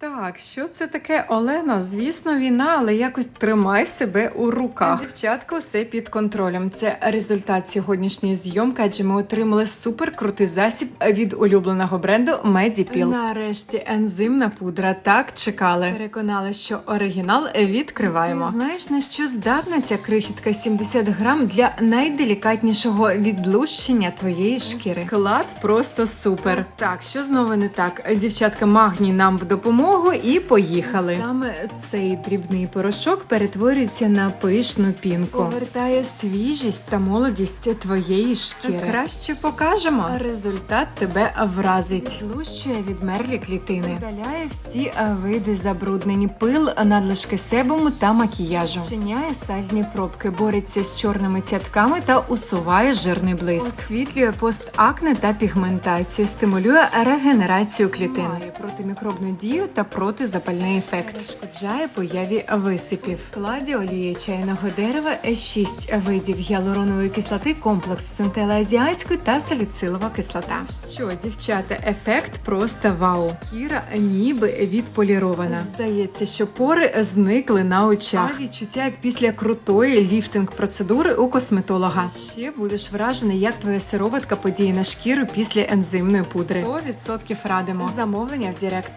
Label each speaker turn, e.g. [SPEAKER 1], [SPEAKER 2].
[SPEAKER 1] Так, що це таке, Олена? Звісно, війна, але якось тримай себе у руках. Дівчатка, все під контролем. Це результат сьогоднішньої зйомки, адже ми отримали супер крутий засіб від улюбленого бренду Medipil. Нарешті ензимна пудра. Так чекали. Переконали, що оригінал відкриваємо. Ти знаєш на що здатна ця крихітка 70 грам для найделікатнішого відлущення твоєї шкіри. Склад просто супер. Так, що знову не так? Дівчатка, магній нам в допомогу і поїхали. Саме цей дрібний порошок перетворюється на пишну пінку. Повертає свіжість та молодість твоєї шкіри. Краще покажемо. Результат тебе вразить. Відлущує відмерлі клітини. Видаляє всі види забруднень, пил, надлишки себуму та макіяжу. Чиняє сальні пробки, бореться з чорними цятками та усуває жирний блиск. Освітлює постакне та пігментацію, стимулює регенерацію клітин. Має протимікробну дію та протизапальний ефект. Перешкоджає появі висипів. В складі олії чайного дерева 6 видів гіалуронової кислоти, комплекс синтелазіатської та саліцилова кислота. Що, дівчата, ефект просто вау. Шкіра ніби відполірована. Здається, що пори зникли на очах. А відчуття як після крутої ліфтинг процедури у косметолога. Ще будеш вражений, як твоя сироватка подіє на шкіру після ензимної пудри. 100% радимо. Замовлення в Директ.